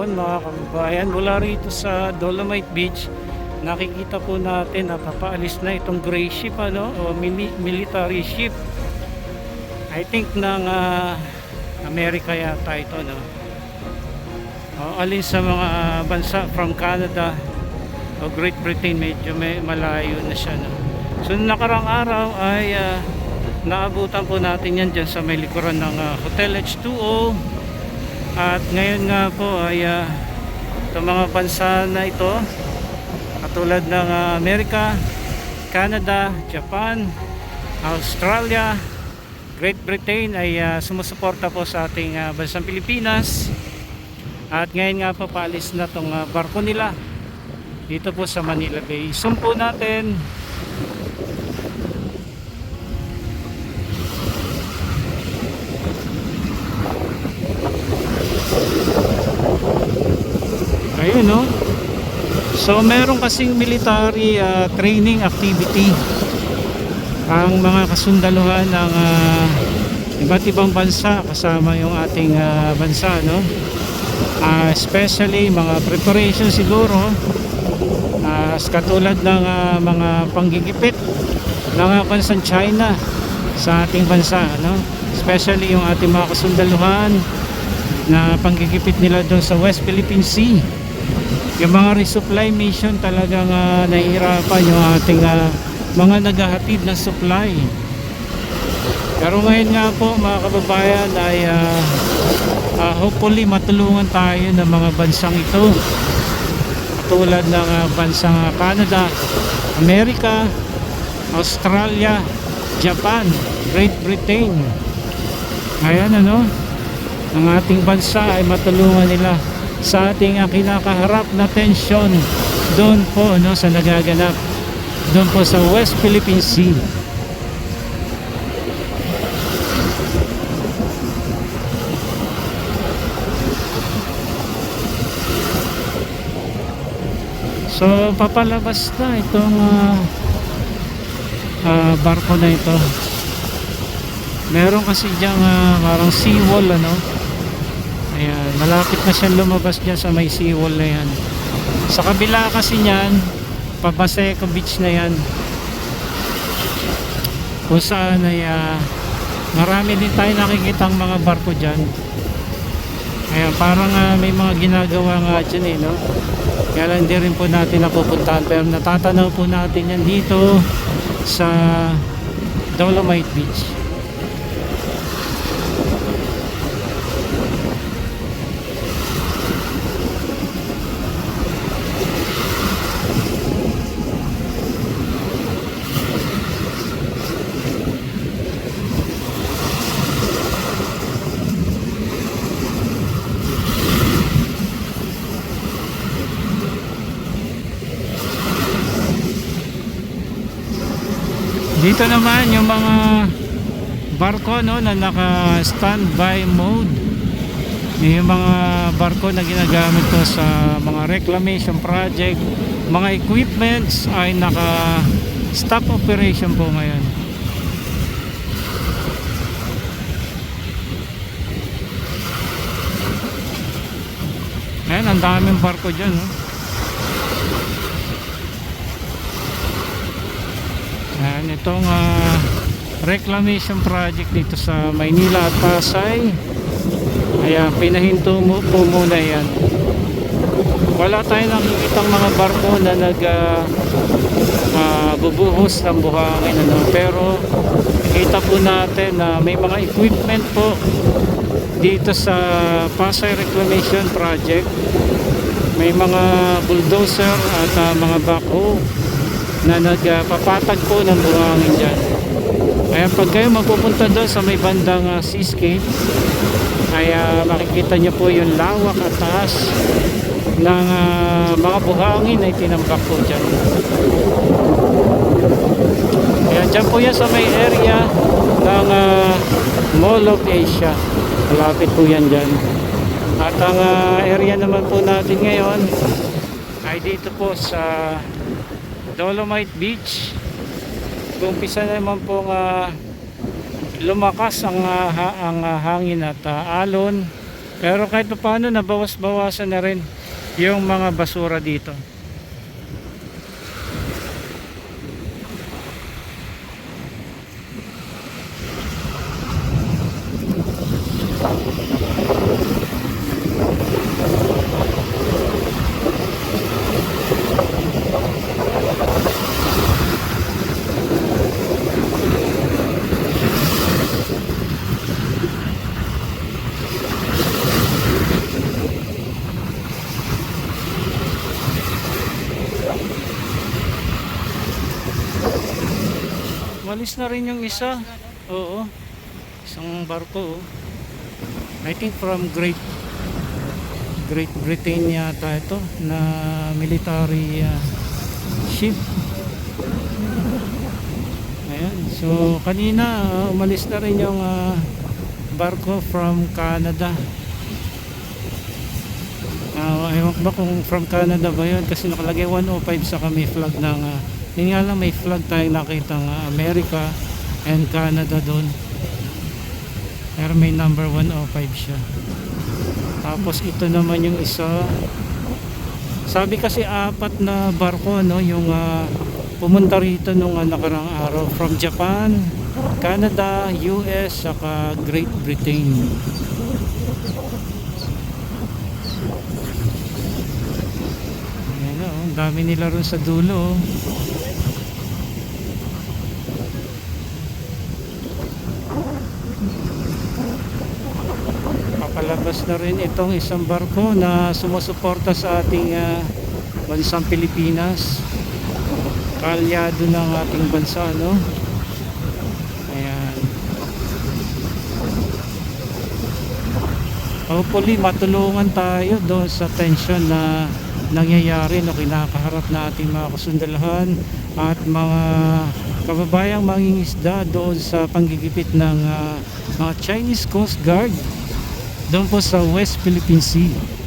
hapon mga kababayan. Mula rito sa Dolomite Beach nakikita po natin na papaalis na itong gray ship ano o mini- military ship. I think ng ah, Amerika yata ito no? O, alin sa mga bansa from Canada o Great Britain medyo may malayo na siya no? So nakarang araw ay ah, naabutan po natin yan dyan sa may likuran ng ah, Hotel H2O at ngayon nga po ay uh, itong mga bansa na ito katulad ng ah, Amerika, Canada, Japan, Australia, Great Britain ay ah, sumusuporta po sa ating ah, bansang Pilipinas at ngayon nga po paalis na itong ah, barko nila dito po sa Manila Bay. Zoom po natin Ayun no. So meron kasing military ah, training activity ang mga kasundaluhan ng ah, iba't ibang bansa kasama yung ating ah, bansa no. Ah, especially mga preparation siguro ah, katulad ng ah, mga panggigipit ng ah, bansang China sa ating bansa no. Especially yung ating mga kasundaluhan na panggigipit nila doon sa West Philippine Sea. Yung mga resupply mission talagang uh, nahihirapan yung ating ah, mga naghahatid ng supply. Pero ngayon nga po mga kababayan ay ah, ah, hopefully matulungan tayo ng mga bansang ito. Tulad ng ah, bansang Canada Amerika Australia Japan Great Britain. Ayan ano ang ating bansa ay matulungan nila sa ating uh, kinakaharap na tensyon. Doon po no, sa nagaganap. Doon po sa West Philippine Sea. So papalabas na itong ah, ah, barko na ito. Meron kasi diyang ah, parang seawall ano Ayan, malapit na siyang lumabas dyan sa may seawall na yan. Sa kabila kasi niyan, Papaseco Beach na yan. Kung saan ay ah, marami din tayo nakikita mga barko dyan. Ayan, parang ah, may mga ginagawa nga dyan eh, no? Kaya lang hindi rin po natin napupuntahan. Pero natatanaw po natin yan dito sa Dolomite Beach. Dito naman yung mga barko no na naka standby mode. Yung mga barko na ginagamit ko sa mga reclamation project, mga equipments ay naka stop operation po ngayon. Ayan, ang daming barko dyan. No? Ayan, itong ah, reclamation project dito sa Maynila at Pasay. Ayan, pinahinto mo po muna yan. Wala tayong nakikitang mga barko na nag ah, ah, bubuhos ng buhangin. Ano? Pero kita po natin na may mga equipment po dito sa Pasay Reclamation Project. May mga bulldozer at ah, mga backhoe na nagpapatag po ng buhangin dyan. Kaya pag kayo mapupunta doon sa may bandang uh, seascape, ay ah, makikita nyo po yung lawak at taas ng ah, mga buhangin ay tinambak po dyan. Kaya dyan po yan sa may area ng ah, Mall of Asia. Malapit po yan dyan. At ang ah, area naman po natin ngayon ay dito po sa Dolomite Beach. Umpisa naman po nga lumakas ang, ah, ha- ang ah, hangin at ah, alon Pero kahit pa paano, nabawas-bawasan na rin yung mga basura dito. Walis na rin yung isa. Oo. Isang barko. oh. I think from Great Great Britain yata ito na military uh, ship. Ayan. So kanina uh, umalis na rin yung uh, barko from Canada. Ah, ewan ba kung from Canada ba yun kasi nakalagay 105 sa kami flag ng uh, yun nga lang may flag tayong nakita nga America and Canada doon pero may number 105 siya tapos ito naman yung isa sabi kasi apat na barko no yung ah, pumunta rito nung uh, nakarang araw from Japan Canada, US saka Great Britain Ayan o, ang dami nila ron sa dulo. oh. Papalabas na rin itong isang barko na sumusuporta sa ating ah, bansang Pilipinas. Kalyado ng ating bansa, no? Ayan. Hopefully matulungan tayo doon sa tension na nangyayari no kinakaharap na ating mga kasundalahan at mga kababayang mangingisda doon sa panggigipit ng ah, mga Chinese Coast Guard doon po sa West Philippine Sea.